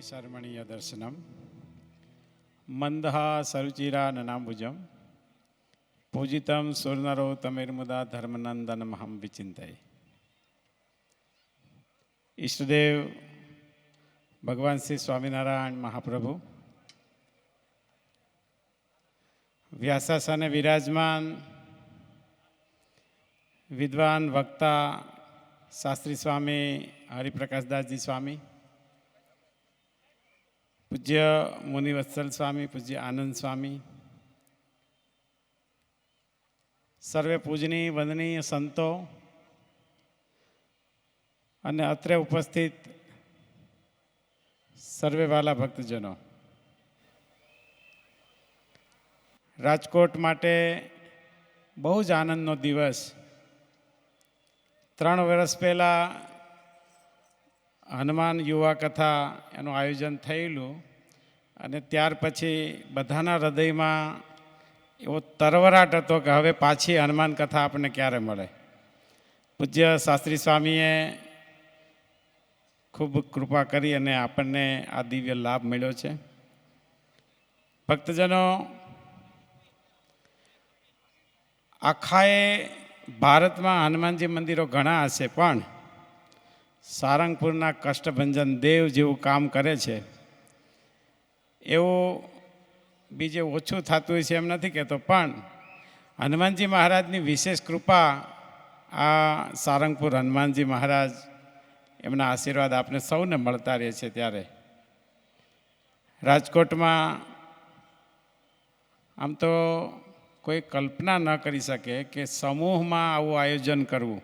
શર્મણીય દર્શનમ મંદહા સરુચિરાનનાંબુજમ પૂજિતમ સુરનરો તમિર્મુદા ધર્મનંદનમહમ વિચિંતય ઈષ્ટદેવ ભગવાન શ્રી સ્વામિનારાયણ મહાપ્રભુ વ્યાસાસને વિરાજમાન વિદ્વાન વક્તા શાસ્ત્રી સ્વામી હરિપ્રકાશદાસજી સ્વામી પૂજ્ય મુનિવત્સલ સ્વામી પૂજ્ય આનંદ સ્વામી સર્વે પૂજનીય વંદનીય સંતો અને અત્રે ઉપસ્થિત સર્વે વાલા ભક્તજનો. રાજકોટ માટે બહુ જ આનંદનો દિવસ. ત્રણ વર્ષ પહેલાં હનુમાન યુવા કથા એનું આયોજન થયેલું. અને ત્યાર પછી બધાના હૃદયમાં એવો તરવરાટ હતો કે હવે પાછી હનુમાન કથા આપણને ક્યારે મળે? પૂજ્ય શાસ્ત્રી સ્વામીએ ખૂબ કૃપા કરી અને આપણને આ દિવ્ય લાભ મળ્યો છે. ભક્તજનો, આખાએ ભારતમાં હનુમાનજી મંદિરો ઘણા હશે, પણ સારંગપુરના કષ્ટભંજન દેવ જેવું કામ કરે છે. એવું બીજે ઓછું થતું હોય છે એમ નથી કહેતો, પણ હનુમાનજી મહારાજની વિશેષ કૃપા આ સારંગપુર હનુમાનજી મહારાજ એમના આશીર્વાદ આપણે સૌને મળતા રહે છે ત્યારે. રાજકોટમાં આમ તો કોઈ કલ્પના ન કરી શકે કે સમૂહમાં આવું આયોજન કરવું.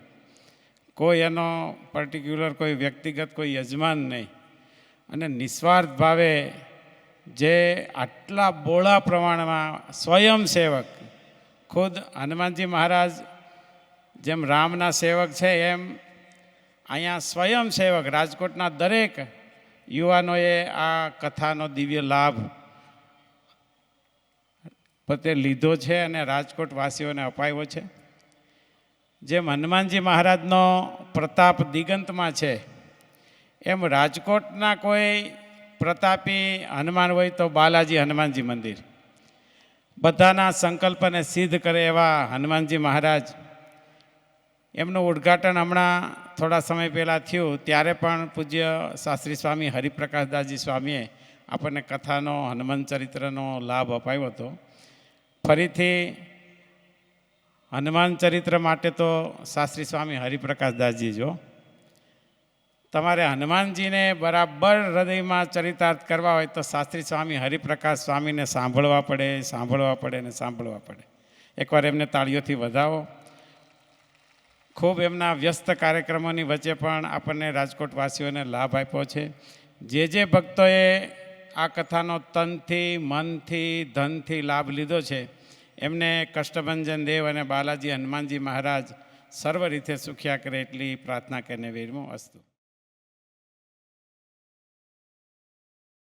કોઈ એનો પર્ટિક્યુલર કોઈ વ્યક્તિગત કોઈ યજમાન નહીં. અને નિસ્વાર્થ ભાવે જે આટલા બોળા પ્રમાણમાં સ્વયંસેવક ખુદ હનુમાનજી મહારાજ જેમ રામના સેવક છે એમ અહીંયા સ્વયંસેવક રાજકોટના દરેક યુવાનોએ આ કથાનો દિવ્ય લાભ પોતે લીધો છે અને રાજકોટવાસીઓને અપાયો છે. જેમ હનુમાનજી મહારાજનો પ્રતાપ દિગંતમાં છે, એમ રાજકોટના કોઈ પ્રતાપી હનુમાન હોય તો બાલાજી હનુમાનજી મંદિર. બધાના સંકલ્પને સિદ્ધ કરે એવા હનુમાનજી મહારાજ. એમનું ઉદ્ઘાટન હમણાં થોડા સમય પહેલાં થયું, ત્યારે પણ પૂજ્ય શાસ્ત્રી સ્વામી હરિપ્રકાશદાસજી સ્વામીએ આપણને કથાનો, હનુમાન ચરિત્રનો લાભ અપાયો હતો. ફરીથી હનુમાન ચરિત્ર માટે તો શાસ્ત્રી સ્વામી હરિપ્રકાશદાસજી જો તમારે હનુમાનજીને બરાબર હૃદયમાં ચરિતાર્થ કરવા હોય તો શાસ્ત્રી સ્વામી હરિપ્રકાશ સ્વામીને સાંભળવા પડે સાંભળવા પડે ને સાંભળવા પડે. એકવાર એમને તાળીઓથી વધાવો. ખૂબ એમના વ્યસ્ત કાર્યક્રમોની વચ્ચે પણ આપણને રાજકોટવાસીઓને લાભ આપ્યો છે. જે જે ભક્તોએ આ કથાનો તનથી, મનથી, ધનથી લાભ લીધો છે, એમને કષ્ટભંજન દેવ અને બાલાજી હનુમાનજી મહારાજ સર્વ રીતે સુખ્યા કરે એટલી પ્રાર્થના કરીને વિરમો અસ્તુ.